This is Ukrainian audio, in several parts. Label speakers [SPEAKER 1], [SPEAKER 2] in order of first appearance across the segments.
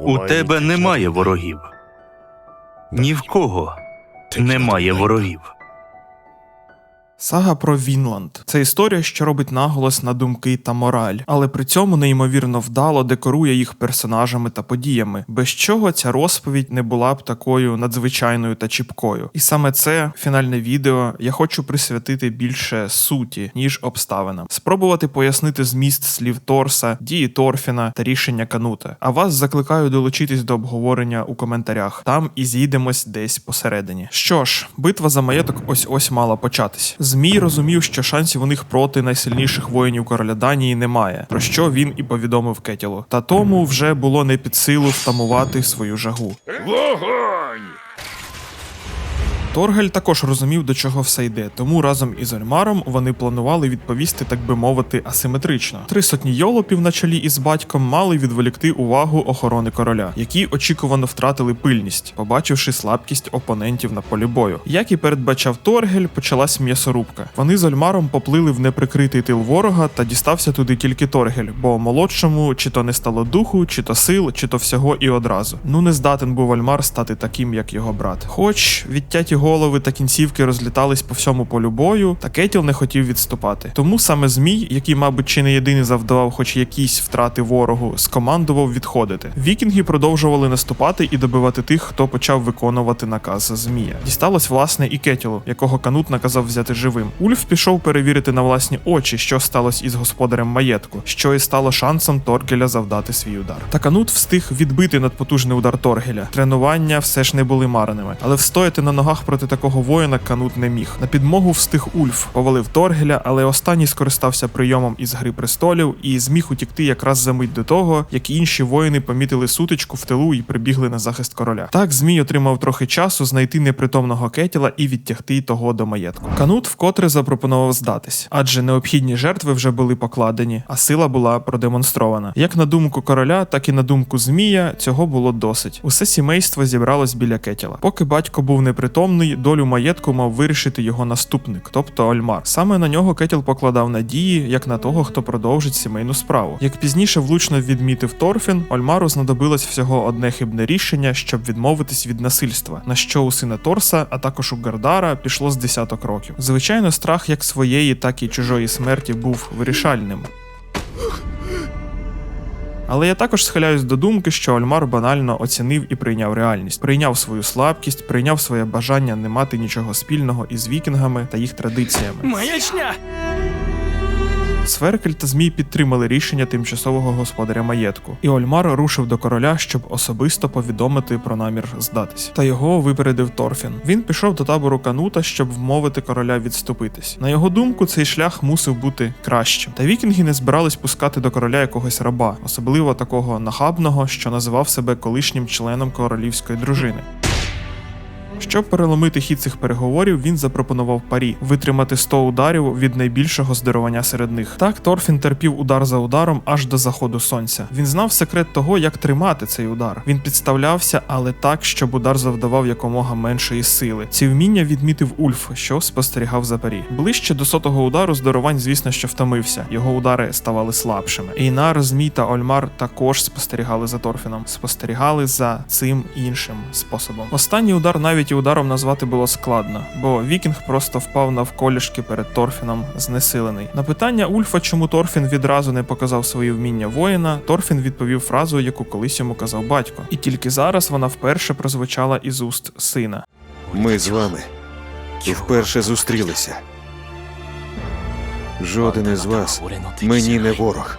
[SPEAKER 1] У тебе немає ворогів. Ні в кого немає ворогів.
[SPEAKER 2] Сага про Вінланд це історія, що робить наголос на думки та мораль, але при цьому неймовірно вдало декорує їх персонажами та подіями, без чого ця розповідь не була б такою надзвичайною та чіпкою. І саме це фінальне відео я хочу присвятити більше суті, ніж обставинам, спробувати пояснити зміст слів Торса, дії Торфіна та рішення Канута. А вас закликаю долучитись до обговорення у коментарях. Там і зійдемось десь посередині. Що ж, битва за маєток ось ось мала початись. Змій розумів, що шансів у них проти найсильніших воїнів короля Данії немає, про що він і повідомив Кетілу. Та тому вже було не під силу втамувати свою жагу. Торгель також розумів, до чого все йде, тому разом із Ольмаром вони планували відповісти, так би мовити, асиметрично. Три сотні йолопів на чолі із батьком мали відволікти увагу охорони короля, які очікувано втратили пильність, побачивши слабкість опонентів на полі бою. Як і передбачав Торгель, почалась м'ясорубка. Вони з Ольмаром поплили в неприкритий тил ворога та дістався туди тільки Торгель, бо молодшому чи то не стало духу, чи то сил, чи то всього і одразу. Ну не здатен був Ольмар стати таким, як його брат. Хоч відтяті голови та кінцівки розлітались по всьому полю бою, та Кетіл не хотів відступати. Тому саме Змій, який, мабуть, чи не єдиний завдавав хоч якісь втрати ворогу, скомандував відходити. Вікінги продовжували наступати і добивати тих, хто почав виконувати наказ Змія. Дісталось власне і Кетілу, якого Канут наказав взяти живим. Ульф пішов перевірити на власні очі, що сталося із господарем маєтку, що і стало шансом Торгеля завдати свій удар. Та Канут встиг відбити надпотужний удар Торгеля. Тренування все ж не були марними, але встояти на ногах проти такого воїна Канут не міг. На підмогу встиг Ульф, повалив Торгеля, але останній скористався прийомом із гри престолів і зміг утікти якраз за мить до того, як інші воїни помітили сутичку в тилу і прибігли на захист короля. Так змій отримав трохи часу знайти непритомного кетіла і відтягти того до маєтку. Канут вкотре запропонував здатись, адже необхідні жертви вже були покладені, а сила була продемонстрована. Як на думку короля, так і на думку змія цього було досить. Усе сімейство зібралось біля кетіла. Поки батько був непритомний, долю маєтку мав вирішити його наступник, тобто Ольмар. Саме на нього Кетіл покладав надії, як на того, хто продовжить сімейну справу. Як пізніше влучно відмітив Торфін, Ольмару знадобилось всього одне хибне рішення, щоб відмовитись від насильства, на що у сина Торса, а також у Гардара пішло з десяток років. Звичайно, страх як своєї, так і чужої смерті був вирішальним. Але я також схиляюсь до думки, що Ольмар банально оцінив і прийняв реальність, прийняв свою слабкість, прийняв своє бажання не мати нічого спільного із вікінгами та їх традиціями.
[SPEAKER 3] Маячня!
[SPEAKER 2] Сверкель та Змій підтримали рішення тимчасового господаря маєтку, і Ольмар рушив до короля, щоб особисто повідомити про намір здатись. Та його випередив Торфін. Він пішов до табору Канута, щоб вмовити короля відступитись. На його думку, цей шлях мусив бути кращим. Та вікінги не збирались пускати до короля якогось раба, особливо такого нахабного, що називав себе колишнім членом королівської дружини. Щоб переломити хід цих переговорів, він запропонував парі витримати 100 ударів від найбільшого здоровання серед них. Так Торфін терпів удар за ударом аж до заходу сонця. Він знав секрет того, як тримати цей удар. Він підставлявся, але так, щоб удар завдавав якомога меншої сили. Ці вміння відмітив Ульф, що спостерігав за парі. Ближче до сотого удару здоровань, звісно, що втомився. Його удари ставали слабшими. Ейнар, Змій та Ольмар також спостерігали за Торфіном, спостерігали за цим іншим способом. Останній удар навіть і ударом назвати було складно, бо Вікінг просто впав навколішки перед Торфіном, знесилений. На питання Ульфа, чому Торфін відразу не показав свої вміння воїна, Торфін відповів фразу, яку колись йому казав батько, і тільки зараз вона вперше прозвучала із уст сина.
[SPEAKER 4] Ми з вами вперше зустрілися. Жоден із вас мені не ворог.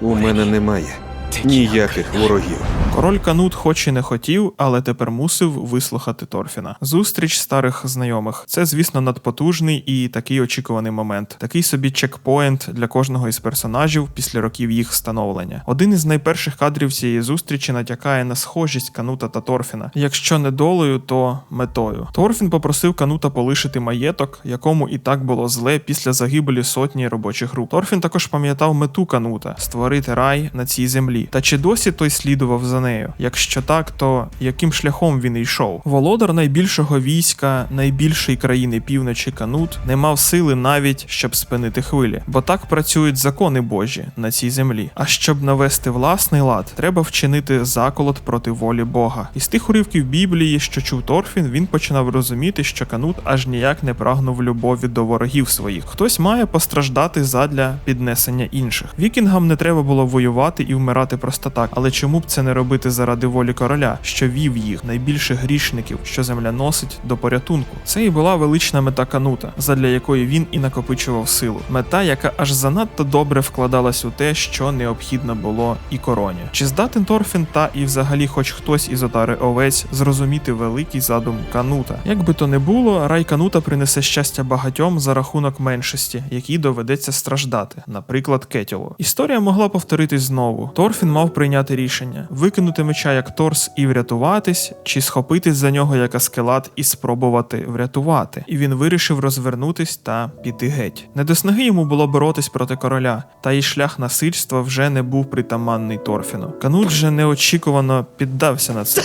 [SPEAKER 4] У мене немає ніяких ворогів.
[SPEAKER 2] Король Канут, хоч і не хотів, але тепер мусив вислухати Торфіна. Зустріч старих знайомих. Це, звісно, надпотужний і такий очікуваний момент. Такий собі чекпоінт для кожного із персонажів після років їх становлення. Один із найперших кадрів цієї зустрічі натякає на схожість Канута та Торфіна. Якщо не долею, то метою. Торфін попросив Канута полишити маєток, якому і так було зле після загибелі сотні робочих груп. Торфін також пам'ятав мету Канута створити рай на цій землі. Та чи досі той слідував за нею? Нею? Якщо так, то яким шляхом він йшов? Володар найбільшого війська, найбільшої країни півночі Канут не мав сили навіть щоб спинити хвилі, бо так працюють закони Божі на цій землі. А щоб навести власний лад, треба вчинити заколот проти волі Бога. Із тих уривків Біблії, що чув Торфін, він починав розуміти, що Канут аж ніяк не прагнув любові до ворогів своїх. Хтось має постраждати задля піднесення інших. Вікінгам не треба було воювати і вмирати просто так, але чому б це не робити заради волі короля, що вів їх, найбільших грішників, що земля носить до порятунку? Це і була велична мета Канута, задля якої він і накопичував силу. Мета, яка аж занадто добре вкладалась у те, що необхідно було і короні. Чи здатен Торфін та і взагалі хоч хтось із отари овець зрозуміти великий задум Канута? Як би то не було, рай Канута принесе щастя багатьом за рахунок меншості, якій доведеться страждати, наприклад, Кетілу. Історія могла повторитись знову. Торфін мав прийняти рішення: викинути меча як торс і врятуватись, чи схопитись за нього як аскелат і спробувати врятувати. І він вирішив розвернутись та піти геть. Не до снаги йому було боротись проти короля, та й шлях насильства вже не був притаманний Торфіну. Канут же неочікувано піддався на це.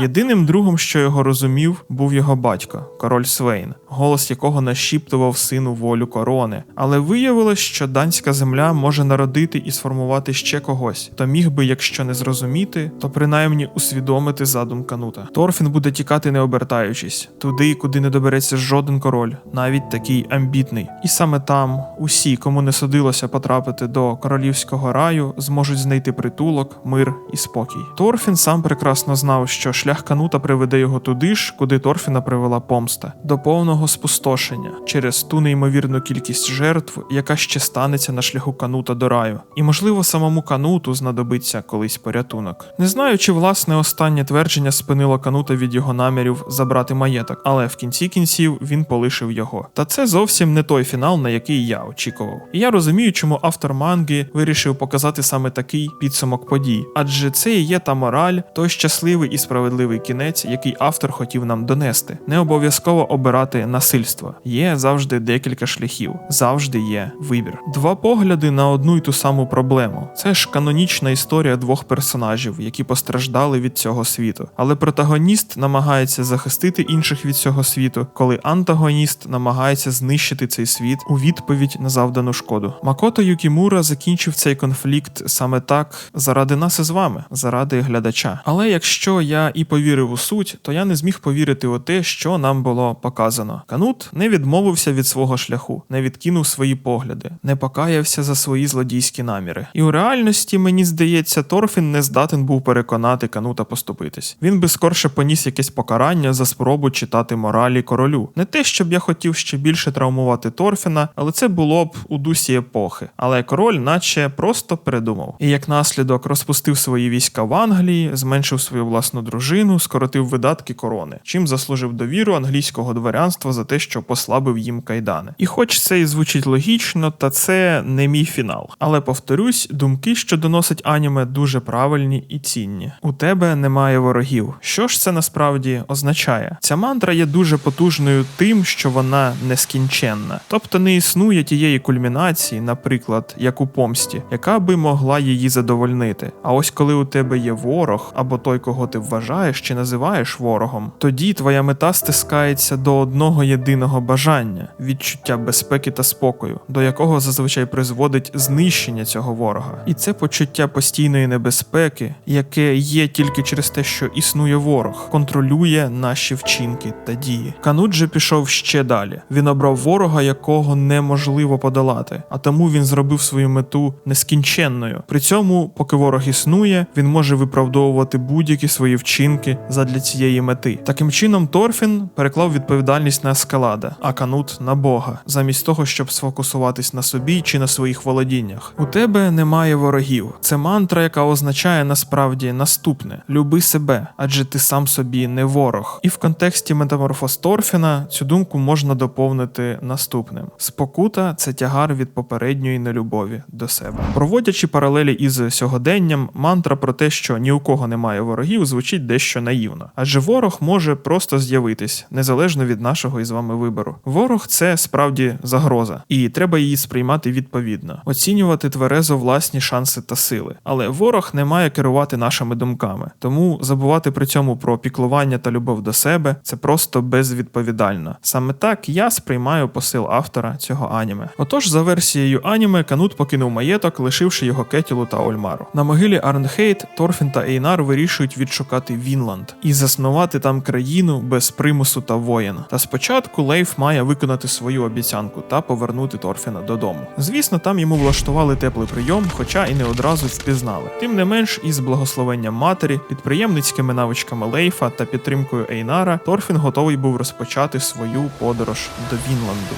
[SPEAKER 2] Єдиним другом, що його розумів, був його батько, король Свейн, голос якого нашіптував сину волю корони. Але виявилось, що данська земля може народити і сформувати ще когось, то міг би, якщо не зрозуміти, то принаймні усвідомити задум Канута. Торфін буде тікати не обертаючись, туди, куди не добереться жоден король, навіть такий амбітний. І саме там усі, кому не судилося потрапити до королівського раю, зможуть знайти притулок, мир і спокій. Торфін сам прекрасно знав, що шлях Канута приведе його туди ж, куди Торфіна привела помста, до повного спустошення через ту неймовірну кількість жертв, яка ще станеться на шляху Канута до раю. І можливо самому Кануту знадобиться колись порятунок. Не знаю, чи власне останнє твердження спинило Канута від його намірів забрати маєток, але в кінці кінців він полишив його. Та це зовсім не той фінал, на який я очікував. І я розумію, чому автор манги вирішив показати саме такий підсумок подій, адже це і є та мораль, той щасливий і справедливий кінець, який автор хотів нам донести. Не обов'язково обирати насильство. Є завжди декілька шляхів, завжди є вибір. Два погляди на одну й ту саму проблему. Це ж канонічна історія двох персонажів, які постраждали від цього світу. Але протагоніст намагається захистити інших від цього світу, коли антагоніст намагається знищити цей світ у відповідь на завдану шкоду. Макото Юкімура закінчив цей конфлікт саме так заради нас із вами, заради глядача. Але якщо я і повірив у суть, то я не зміг повірити у те, що нам було показано. Канут не відмовився від свого шляху, не відкинув свої погляди, не покаявся за свої злодійські наміри. І у реальності, мені здається, Торфін не здатен був переконати Канута поступитись. Він би скорше поніс якесь покарання за спробу читати моралі королю. Не те, щоб я хотів ще більше травмувати Торфіна, але це було б у дусі епохи. Але король, наче просто передумав. І як наслідок розпустив свої війська в Англії, зменшив свою власну дружину, скоротив видатки корони, чим заслужив довіру англійського дворянства за те, що послабив їм кайдани. І хоч це і звучить логічно, та це не мій фінал. Але повторюсь, думки, що доносить аніме, дуже правильні і цінні. У тебе немає ворогів. Що ж це насправді означає? Ця мантра є дуже потужною тим, що вона нескінченна, тобто не існує тієї кульмінації, наприклад, як у помсті, яка би могла її задовольнити. А ось коли у тебе є ворог або той, кого ти вважаєш чи називаєш ворогом, тоді твоя мета стискається до одного єдиного бажання відчуття безпеки та спокою, до якого зазвичай призводить знищення цього ворога. І це почуття постійної небезпеки, яке є тільки через те, що існує ворог, контролює наші вчинки та дії. Канут же пішов ще далі. Він обрав ворога, якого неможливо подолати, а тому він зробив свою мету нескінченною. При цьому, поки ворог існує, він може виправдовувати будь-які свої вчинки задля цієї мети. Таким чином, Торфін переклав відповідальність на Ескалада, а Канут на Бога, замість того, щоб сфокусуватись на собі чи на своїх володіннях. У тебе немає ворогів. Це мантра, яка означає насправді наступне: люби себе, адже ти сам собі не ворог. І в контексті метаморфоз Торфіна цю думку можна доповнити наступним: спокута це тягар від попередньої нелюбові до себе. Проводячи паралелі із сьогоденням, мантра про те, що ні у кого немає ворогів, звучить дещо наївно. Адже ворог може просто з'явитись, незалежно від нашого із вами вибору. Ворог це справді загроза, і треба її сприймати відповідно, оцінювати тверезо власні шанси та сили. Але ворог не має керувати нашими думками, тому забувати при цьому про піклування та любов до себе це просто безвідповідально. Саме так я сприймаю посил автора цього аніме. Отож, за версією аніме, Канут покинув маєток, лишивши його Кетілу та Ольмару. На могилі Арнхейт, Торфін та Ейнар вирішують відшукати Вінланд і заснувати там країну без примусу та воєн. Та спочатку Лейф має виконати свою обіцянку та повернути Торфіна додому. Звісно, там йому влаштували теплий прийом, хоча і не одразу впізнали. Тим не менш, із благословенням матері, підприємницькими навичками Лейфа та підтримкою Ейнара, Торфін готовий був розпочати свою подорож до Вінланду.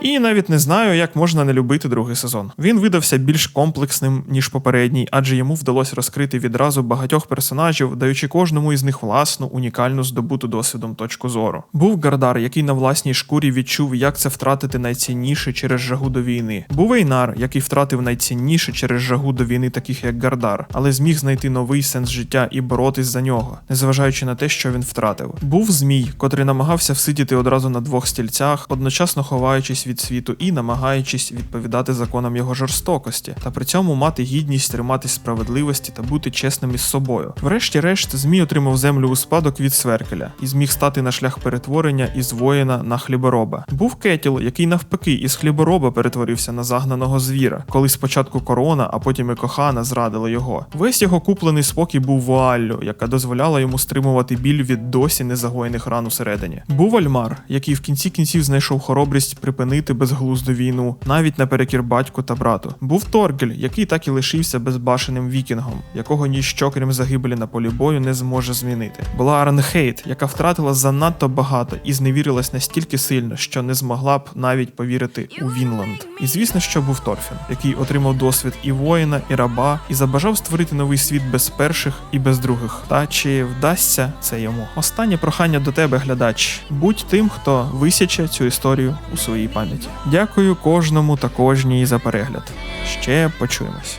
[SPEAKER 2] І навіть не знаю, як можна не любити другий сезон. Він видався більш комплексним ніж попередній, адже йому вдалося розкрити відразу багатьох персонажів, даючи кожному із них власну унікальну здобуту досвідом точку зору. Був Гардар, який на власній шкурі відчув, як це втратити найцінніше через жагу до війни. Був Ейнар, який втратив найцінніше через жагу до війни, таких як Гардар, але зміг знайти новий сенс життя і боротись за нього, незважаючи на те, що він втратив. Був Змій, котрий намагався всидіти одразу на двох стільцях, одночасно ховаючись від світу і намагаючись відповідати законам його жорстокості, та при цьому мати гідність триматись справедливості та бути чесним із собою. Врешті-решт, Змій отримав землю у спадок від Сверкеля і зміг стати на шлях перетворення із воїна на хлібороба. Був Кетіл, який навпаки із хлібороба перетворився на загнаного звіра, коли спочатку корона, а потім і кохана зрадили його. Весь його куплений спокій був вуаллю, яка дозволяла йому стримувати біль від досі незагоєних ран усередині. Був Альмар, який в кінці кінців знайшов хоробрість припинити безглузду війну, навіть наперекір батьку та брату. Був Торгель, який так і лишився безбашеним вікінгом, якого ніщо крім загибелі на полі бою не зможе змінити. Була Арнхейт, яка втратила занадто багато і зневірилась настільки сильно, що не змогла б навіть повірити у Вінланд. І звісно, що був Торфін, який отримав досвід і воїна, і раба, і забажав створити новий світ без перших і без других. Та чи вдасться це йому? Останнє прохання до тебе, глядач. Будь тим, хто висяче цю історію у своїй пам'яті. Дякую кожному та кожній за перегляд. Ще почуємось.